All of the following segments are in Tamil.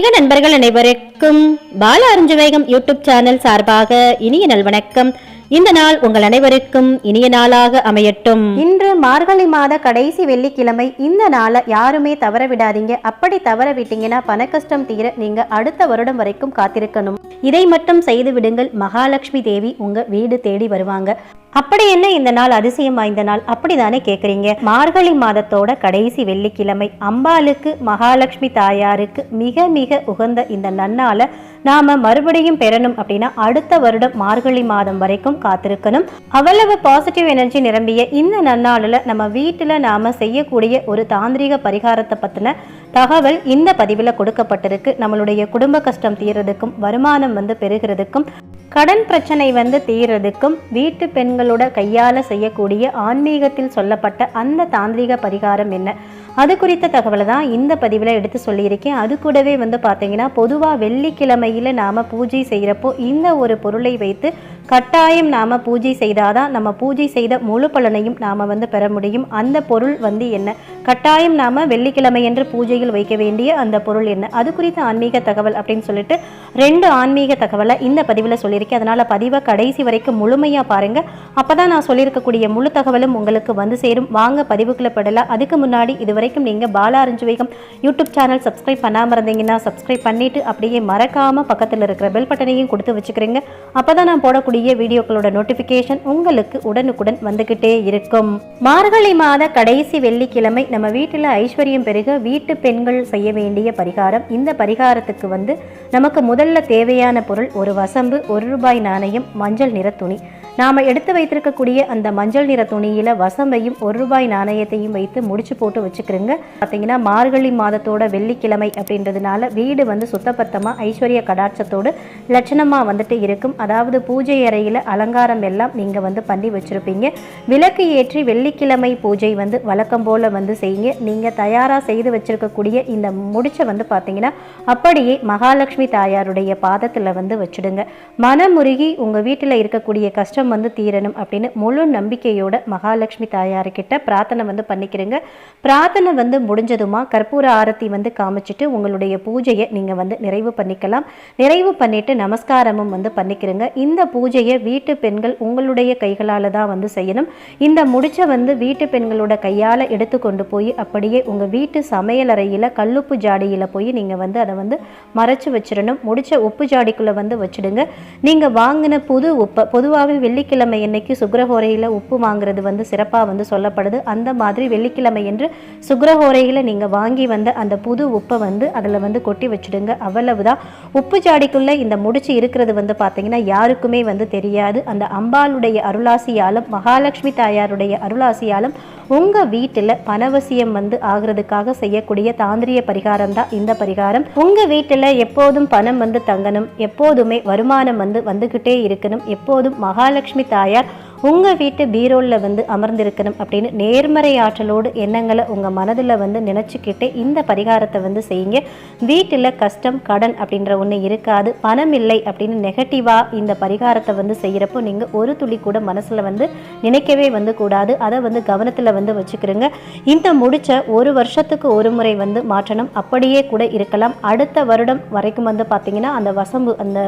ஆன்மீக நண்பர்கள் அனைவருக்கும் பால அருஞ்சவேகம் யூடியூப் சேனல் சார்பாக இனிய நல்வணக்கம் இந்த நாள் உங்கள் அனைவருக்கும் இனிய நாளாக அமையட்டும். இன்று மார்கழி மாத கடைசி வெள்ளிக்கிழமை. இந்த நாளை யாருமே தவற விடாதீங்க அப்படி தவற விட்டீங்கன்னா பண கஷ்டம் தீர நீங்க அடுத்த வருடம் வரைக்கும் காத்திருக்கணும். இதை மட்டும் செய்து விடுங்கள். மகாலட்சுமி தேவி உங்க வீடு தேடி வருவாங்க. அப்படி என்ன இந்த நாள் அதிசயம் வாய்ந்த நாள்? அப்படிதானே கேக்குறீங்க. மார்கழி மாதத்தோட கடைசி வெள்ளிக்கிழமை. அம்பாளுக்கு மகாலட்சுமி தாயாருக்கு மிக மிக உகந்த இந்த நன்னால நாம மறுபடியும் பெறணும் அப்படின்னா அடுத்த வருடம் மார்கழி மாதம் வரைக்கும் காத்திருக்கணும். அவ்வளவு பாசிட்டிவ் எனர்ஜி நிரம்பிய இந்த நன்னாளில் நம்ம வீட்டில் நாம செய்யக்கூடிய ஒரு தாந்திரிக பரிகாரத்தை பத்தின தகவல் இந்த பதிவில் கொடுக்கப்பட்டிருக்கு. நம்மளுடைய குடும்ப கஷ்டம் தீர்றதுக்கும் வருமானம் வந்து பெறுகிறதுக்கும் கடன் பிரச்சனை வந்து தீர்றதுக்கும் வீட்டு பெண்களோட கையால செய்யக்கூடிய ஆன்மீகத்தில் சொல்லப்பட்ட அந்த தாந்திரிக பரிகாரம் என்ன? அது குறித்த தகவலை தான் இந்த பதிவில் எடுத்து சொல்லியிருக்கேன். அது கூடவே வந்து பார்த்தீங்கன்னா பொதுவாக வெள்ளிக்கிழமையில் நாம் பூஜை செய்கிறப்போ இந்த ஒரு பொருளை வைத்து கட்டாயம் நாம் பூஜை செய்தாதான் நம்ம பூஜை செய்த முழு பலனையும் நாம் வந்து பெற முடியும். அந்த பொருள் வந்து என்ன? கட்டாயம் நாம் வெள்ளிக்கிழமை என்று பூஜையில் வைக்க வேண்டிய அந்த பொருள் என்ன? அது குறித்த ஆன்மீக தகவல் அப்படின்னு சொல்லிட்டு ரெண்டு ஆன்மீக தகவலை இந்த பதிவில் சொல்லியிருக்கேன். அதனால் பதிவை கடைசி வரைக்கும் முழுமையாக பாருங்கள் அப்போ தான் நான் சொல்லியிருக்கக்கூடிய முழு தகவலும் உங்களுக்கு வந்து சேரும். வாங்க பதிவுக்குள்ள படலாம் அதுக்கு முன்னாடி இது வரைக்கும் நீங்கள் பாலா வேகம் யூடியூப் சேனல் சப்ஸ்கிரைப் பண்ணாமல் இருந்தீங்கன்னா சப்ஸ்கிரைப் பண்ணிவிட்டு அப்படியே மறக்காமல் பக்கத்தில் இருக்கிற பெல் பட்டனையும் கொடுத்து வச்சுக்கிறீங்க. அப்போ தான் நான் போடக்கூடிய வீடியோக்களோட நோட்டிஃபிகேஷன் உங்களுக்கு உடனுக்குடன் வந்துகிட்டே இருக்கும். மார்கழி மாத கடைசி வெள்ளிக்கிழமை நம்ம வீட்டில் ஐஸ்வர்யம் பெருக வீட்டு பெண்கள் செய்ய வேண்டிய பரிகாரம். இந்த பரிகாரத்துக்கு வந்து நமக்கு முதல்ல தேவையான பொருள் ஒரு வசம்பு ஒரு ரூபாய் நாணயம் மஞ்சள் நிற துணி. நாம் எடுத்து வைத்திருக்கக்கூடிய அந்த மஞ்சள் நிற துணியில் வசம்பையும் ஒரு ரூபாய் நாணயத்தையும் வைத்து முடிச்சு போட்டு வச்சுக்கிறோங்க. பார்த்தீங்கன்னா மார்கழி மாதத்தோட வெள்ளிக்கிழமை அப்படின்றதுனால வீடு வந்து சுத்தபத்தமாக ஐஸ்வர்ய கடாட்சத்தோடு லட்சணமாக வந்துட்டு இருக்கும். அதாவது பூஜை அறையில் அலங்காரம் எல்லாம் நீங்கள் வந்து பண்ணி வச்சுருப்பீங்க. விளக்கு ஏற்றி வெள்ளிக்கிழமை பூஜை வந்து வழக்கம் போல் வந்து செய்யுங்க. நீங்கள் தயாராக செய்து வச்சிருக்கக்கூடிய இந்த முடிச்சை வந்து பார்த்தீங்கன்னா அப்படியே மகாலட்சுமி தாயாருடைய பாதத்தில் வந்து வச்சுடுங்க. மனமுருகி உங்கள் வீட்டில் இருக்கக்கூடிய கஷ்டம் வந்து தீரணும் அப்படின்னு முழு நம்பிக்கையோட மகாலட்சுமி தாயார்கிட்ட பிரார்த்தனை வந்து பண்ணிக்கிறேங்க. பிரார்த்தனை வந்து முடிஞ்சதுமா? கற்பூர ஆரத்தி வந்து காமிச்சிட்டு உங்களுடைய பூஜையை நீங்கள் வந்து நிறைவு பண்ணிக்கலாம். நிறைவு பண்ணிட்டு நமஸ்காரமும் வந்து பண்ணிக்கிறேங்க. இந்த பூஜையை வீட்டு பெண்கள் உங்களுடைய கைகளால் தான் வந்து செய்யணும். இந்த முடிச்ச வந்து வீட்டு பெண்களோட கையால் எடுத்து கொண்டு போய் அப்படியே உங்கள் வீட்டு சமையலறையில் கல்லுப்பு ஜாடியில் போய் நீங்கள் வந்து அதை வந்து மறைச்சு வச்சிடணும் முடிச்ச உப்பு ஜாடிக்குள்ளே வந்து வச்சுடுங்க. நீங்கள் வாங்கின புது உப்பை பொதுவாகவே வெள்ளிக்கிழமை அன்னைக்கு சுக்கரஹோரையில் உப்பு வாங்குறது வந்து சிறப்பாக வந்து சொல்லப்படுது. அந்த மாதிரி வெள்ளிக்கிழமை என்று சுக்கரஹோரையில் நீங்கள் வாங்கி வந்த அந்த புது உப்பை வந்து அதில் வந்து கொட்டி வச்சிடுங்க. அவ்வளவுதான். உப்பு ஜாடிக்குள்ளே இந்த முடிச்சு இருக்கிறது வந்து பார்த்தீங்கன்னா யாருக்குமே வந்து தெரியாது. அந்த அம்பாளுடைய அருளாசியாலும் மகாலட்சுமி தாயாருடைய அருளாசியாலும் உங்கள் வீட்டில் பணவசியம் வந்து ஆகிறதுக்காக செய்யக்கூடிய தாந்திரிய பரிகாரம் தான் இந்த பரிகாரம். உங்கள் வீட்டில் எப்போதும் பணம் வந்து தங்கணும் எப்போதுமே வருமானம் வந்து வந்துக்கிட்டே இருக்கணும் எப்போதும் மகாலட்சுமி தாயார் உங்கள் வீட்டு பீரோலில் வந்து அமர்ந்திருக்கணும் அப்படின்னு நேர்மறை ஆற்றலோடு எண்ணங்களை உங்கள் மனதில் வந்து நினச்சிக்கிட்டே இந்த பரிகாரத்தை வந்து செய்யுங்க. வீட்டில் கஷ்டம் கடன் அப்படின்ற ஒன்று இருக்காது. பணம் இல்லை அப்படின்னு நெகட்டிவாக இந்த பரிகாரத்தை வந்து செய்கிறப்போ நீங்கள் ஒரு துளி கூட மனசில் வந்து நினைக்கவே வந்து கூடாது. அதை வந்து கவனத்தில் வந்து வச்சுக்கிறோங்க. இந்த முடிச்ச ஒரு வருஷத்துக்கு ஒரு முறை வந்து மாற்றணும். அப்படியே கூட இருக்கலாம். அடுத்த வருடம் வரைக்கும் வந்து பார்த்தீங்கன்னா அந்த வசம்பு அந்த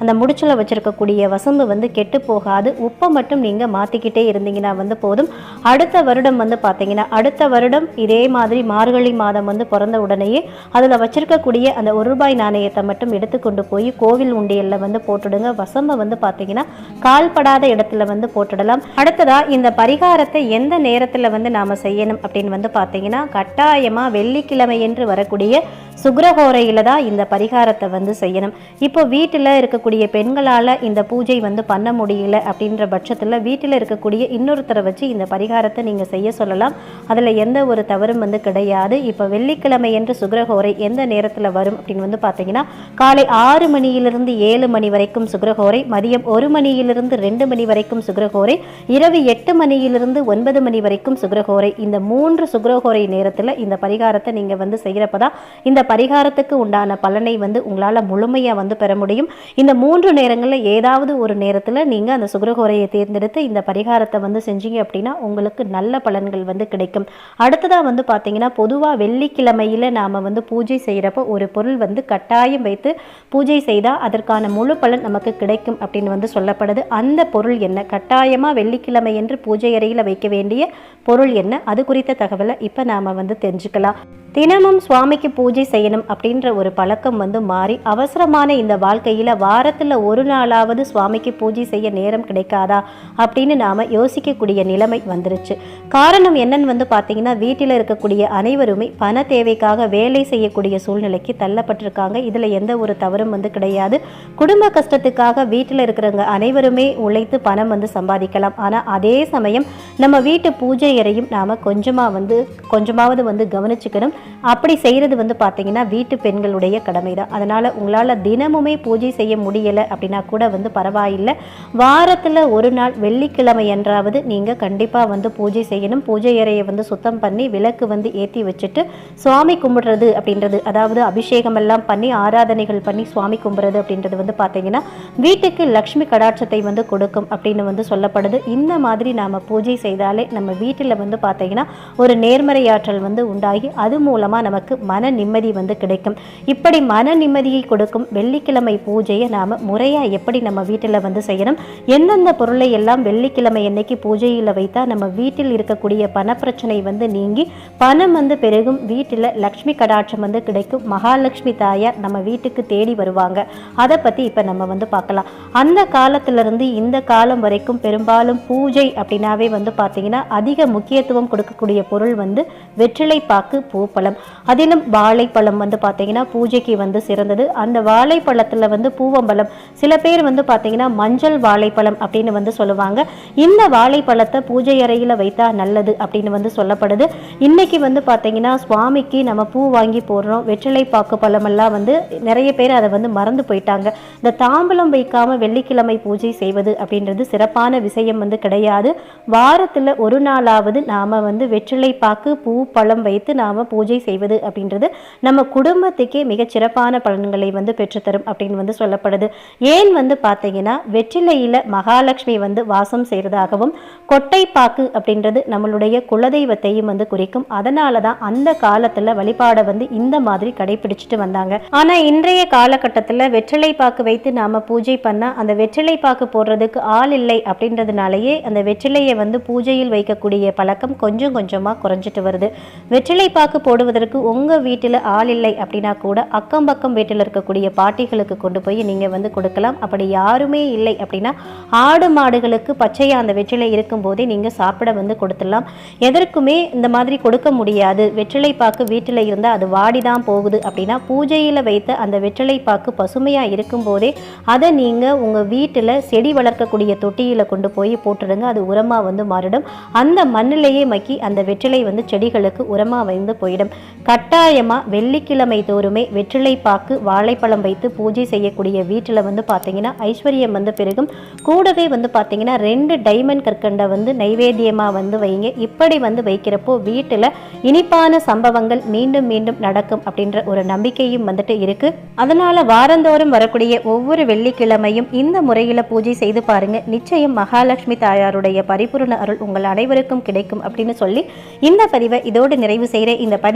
அந்த முடிச்சில் வச்சுருக்கக்கூடிய வசம்பு வந்து கெட்டு போகாது. உப்பை மட்டும் நீங்கள் மாற்றிக்கிட்டே இருந்தீங்கன்னா வந்து போதும். அடுத்த வருடம் வந்து பார்த்தீங்கன்னா அடுத்த வருடம் இதே மாதிரி மார்கழி மாதம் வந்து பிறந்த உடனேயே அதில் வச்சிருக்கக்கூடிய அந்த ஒரு ரூபாய் நாணயத்தை மட்டும் எடுத்துக்கொண்டு போய் கோவில் உண்டியலில் வந்து போட்டுடுங்க. வசம்ப வந்து பார்த்தீங்கன்னா கால்படாத இடத்துல வந்து போட்டுடலாம். அடுத்ததாக இந்த பரிகாரத்தை எந்த நேரத்தில் வந்து நாம் செய்யணும் அப்படின்னு வந்து பார்த்தீங்கன்னா கட்டாயமாக வெள்ளிக்கிழமை என்று வரக்கூடிய சுக்ரஹோரையில் தான் இந்த பரிகாரத்தை வந்து செய்யணும். இப்போ வீட்டில் இருக்கக்கூடிய பெண்களால் இந்த பூஜை வந்து பண்ண முடியல அப்படின்ற பட்சத்தில் வீட்டில் இருக்கக்கூடிய இன்னொருத்தரை வச்சு இந்த பரிகாரத்தை நீங்கள் செய்ய சொல்லலாம். அதில் எந்த ஒரு தவறும் வந்து கிடையாது. இப்போ வெள்ளிக்கிழமை என்று சுக்ரஹோரை எந்த நேரத்தில் வரும் அப்படின்னு வந்து பார்த்தீங்கன்னா காலை ஆறு மணியிலிருந்து ஏழு மணி வரைக்கும் சுக்ரஹோரை மதியம் ஒரு மணியிலிருந்து ரெண்டு மணி வரைக்கும் சுக்ரஹோரை இரவு எட்டு மணியிலிருந்து ஒன்பது மணி வரைக்கும் சுக்ரஹோரை இந்த மூன்று சுக்ரஹோரை நேரத்தில் இந்த பரிகாரத்தை நீங்கள் வந்து செய்கிறப்ப தான் இந்த பரிகாரத்துக்கு உண்டான பலனை வந்து உங்களால் முழுமையாக வந்து பெற முடியும். இந்த மூன்று நேரங்களில் ஏதாவது ஒரு நேரத்தில் நீங்கள் அந்த சுக்கரஹோரையை தேர்ந்தெடுத்து இந்த பரிகாரத்தை வந்து செஞ்சீங்க அப்படின்னா உங்களுக்கு நல்ல பலன்கள் வந்து கிடைக்கும். அடுத்ததாக வந்து பார்த்தீங்கன்னா பொதுவாக வெள்ளிக்கிழமையில் நாம் வந்து பூஜை செய்கிறப்போ ஒரு பொருள் வந்து கட்டாயம் வைத்து பூஜை செய்தால் அதற்கான முழு பலன் நமக்கு கிடைக்கும் அப்படின்னு வந்து சொல்லப்படுது. அந்த பொருள் என்ன? கட்டாயமாக வெள்ளிக்கிழமை என்று பூஜை அறையில் வைக்க வேண்டிய பொருள் என்ன? அது குறித்த தகவலை இப்போ நாம் வந்து தெரிஞ்சுக்கலாம். தினமும் சுவாமிக்கு பூஜை செய்யணும் அப்படின்ற ஒரு பழக்கம் வந்து மாறி அவசரமான இந்த வாழ்க்கையில் வாரத்தில் ஒரு நாளாவது சுவாமிக்கு பூஜை செய்ய நேரம் கிடைக்காதா அப்படின்னு நாம் யோசிக்கக்கூடிய நிலைமை வந்துருச்சு. காரணம் என்னன்னு வந்து பார்த்தீங்கன்னா வீட்டில் இருக்கக்கூடிய அனைவருமே பண தேவைக்காக வேலை செய்யக்கூடிய சூழ்நிலைக்கு தள்ளப்பட்டிருக்காங்க. இதில் எந்த ஒரு தவறும் வந்து கிடையாது. குடும்ப கஷ்டத்துக்காக வீட்டில் இருக்கிறவங்க அனைவருமே உழைத்து பணம் வந்து சம்பாதிக்கலாம். ஆனால் அதே சமயம் நம்ம வீட்டு பூஜை அறையும் நாம் கொஞ்சமாக வந்து கொஞ்சமாவது வந்து கவனிச்சுக்கணும். அப்படி செய்கிறது வந்து பார்த்தீங்கன்னா வீட்டு பெண்களுடைய கடமை தான் அதனால் உங்களால் தினமுமே பூஜை செய்ய முடியலை அப்படின்னா கூட வந்து பரவாயில்லை. வாரத்தில் ஒரு நாள் வெள்ளிக்கிழமை என்றாவது நீங்கள் கண்டிப்பாக வந்து பூஜை செய்யணும். பூஜை அறையை வந்து சுத்தம் பண்ணி விளக்கு வந்து ஏற்றி வச்சுட்டு சுவாமி கும்பிடுறது அப்படின்றது அதாவது அபிஷேகம் எல்லாம் பண்ணி ஆராதனைகள் பண்ணி சுவாமி கும்பிடுறது அப்படின்றது வந்து பார்த்தீங்கன்னா வீட்டுக்கு லக்ஷ்மி கடாட்சத்தை வந்து கொடுக்கும் அப்படின்னு வந்து சொல்லப்படுது. இந்த மாதிரி நாம் பூஜை செய்தாலே நம்ம வீட்டில் வந்து பார்த்தீங்கன்னா ஒரு நேர்மறையாற்றல் வந்து உண்டாகி அது மூலமாக நமக்கு மன நிம்மதி வந்து கிடைக்கும். இப்படி மன நிம்மதியை கொடுக்கும் வெள்ளிக்கிழமை பூஜையை நாம் முறையாக எப்படி நம்ம வீட்டில் வந்து செய்யணும்? எந்தெந்த பொருளை எல்லாம் வெள்ளிக்கிழமை என்னைக்கு பூஜையில் வைத்தா நம்ம வீட்டில் இருக்கக்கூடிய பணப்பிரச்சனை வந்து நீங்கி பணம் வந்து பெருகும் வீட்டில் லக்ஷ்மி கடாட்சம் வந்து கிடைக்கும் மகாலட்சுமி தாயார் நம்ம வீட்டுக்கு தேடி வருவாங்க. அதை பற்றி இப்போ நம்ம வந்து பார்க்கலாம். அந்த காலத்திலிருந்து இந்த காலம் வரைக்கும் பெரும்பாலும் பூஜை அப்படின்னாவே வந்து பார்த்தீங்கன்னா அதிக முக்கியத்துவம் கொடுக்கக்கூடிய பொருள் வந்து வெற்றிலை பாக்கு பழம் அதிலும் வாழைப்பழம் வந்து பார்த்தீங்கன்னா பூஜைக்கு வந்து சிறந்தது. அந்த வாழைப்பழத்தில் வந்து பூவம்பழம். சில பேர் வந்து பார்த்தீங்கன்னா மஞ்சள் வாழைப்பழம் அப்படின்னு வந்து சொல்லுவாங்க. இந்த வாழைப்பழத்தை பூஜை அறையில் வைத்தா நல்லது அப்படின்னு வந்து சொல்லப்படுது. இன்னைக்கு வந்து பார்த்தீங்கன்னா சுவாமிக்கு நம்ம பூ வாங்கி போடுறோம். வெற்றிலை பாக்கு பழமெல்லாம் வந்து நிறைய பேர் அதை வந்து மறந்து போயிட்டாங்க. இந்த தாம்பலம் வைக்காம வெள்ளிக்கிழமை பூஜை செய்வது அப்படின்றது சிறப்பான விஷயம் வந்து கிடையாது. வாரத்தில் ஒரு நாளாவது நாம் வந்து வெற்றிலை பாக்கு பூ பழம் வைத்து நாம் பூஜை பூஜை செய்வது அப்படின்றது நம்ம குடும்பத்துக்கே மிகச் சிறப்பான பலன்களை வந்து பெற்றுத்தரும் அப்படின்னு வந்து சொல்லப்படுது. ஏன் வந்து பார்த்தீங்கன்னா வெற்றிலையில் மகாலட்சுமி வந்து வாசம் செய்கிறதாகவும் கொட்டைப்பாக்கு அப்படின்றது நம்மளுடைய குலதெய்வத்தையும் வந்து குறிக்கும். அதனால தான் அந்த காலத்தில் வழிபாடை வந்து இந்த மாதிரி கடைபிடிச்சிட்டு வந்தாங்க. ஆனால் இன்றைய காலகட்டத்தில் வெற்றிலை பாக்கு வைத்து நாம் பூஜை பண்ணால் அந்த வெற்றிலை பாக்கு போடுறதுக்கு ஆள் இல்லை அப்படின்றதுனாலயே அந்த வெற்றிலையை வந்து பூஜையில் வைக்கக்கூடிய பழக்கம் கொஞ்சம் கொஞ்சமாக குறைஞ்சிட்டு வருது. வெற்றிலை பாக்கு போடுவதற்கு உங்கள் வீட்டில் ஆள் இல்லை அப்படின்னா கூட அக்கம் பக்கம் வீட்டில் இருக்கக்கூடிய பாட்டிகளுக்கு கொண்டு போய் நீங்கள் வந்து கொடுக்கலாம். அப்படி யாருமே இல்லை அப்படின்னா ஆடு மாடுகளுக்கு பச்சையாக அந்த வெற்றிலை இருக்கும்போதே நீங்கள் சாப்பிட வந்து கொடுத்துடலாம். எதற்குமே இந்த மாதிரி கொடுக்க முடியாது. வெற்றிலை பாக்கு வீட்டில் இருந்தால் அது வாடி தான் போகுது அப்படின்னா பூஜையில் வைத்த அந்த வெற்றிலை பாக்கு பசுமையாக இருக்கும்போதே அதை நீங்கள் உங்கள் வீட்டில் செடி வளர்க்கக்கூடிய தொட்டியில் கொண்டு போய் போட்டுடுங்க. அது உரமாக வந்து மாறிடும். அந்த மண்ணிலேயே மக்கி அந்த வெற்றிலை வந்து செடிகளுக்கு உரமாக வந்து போயிடும். கட்டாயமாக வெள்ளிக்கிழமை தோறுமே வெற்றிலைப்பாக்கு வாழைப்பழம் வைத்து பூஜை செய்யக்கூடிய வீட்டில் வந்து பார்த்தீங்கன்னா ஐஸ்வர்யம் வந்து பெருகும். கூடவே வந்து பார்த்தீங்கன்னா ரெண்டு டைமண்ட் கற்கண்டை வந்து நைவேத்தியமாக வந்து வைங்க. இப்படி வந்து வைக்கிறப்போ வீட்டில் இனிப்பான சம்பவங்கள் மீண்டும் மீண்டும் நடக்கும் அப்படின்ற ஒரு நம்பிக்கையும் வந்துட்டு இருக்கு. அதனால வாரந்தோறும் வரக்கூடிய ஒவ்வொரு வெள்ளிக்கிழமையும் இந்த முறையில் பூஜை செய்து பாருங்க. நிச்சயம் மகாலட்சுமி தாயாருடைய பரிபூர்ண அருள் உங்கள் அனைவருக்கும் கிடைக்கும் அப்படின்னு சொல்லி இந்த பதிவை இதோடு நிறைவு செய்கிற இந்த படி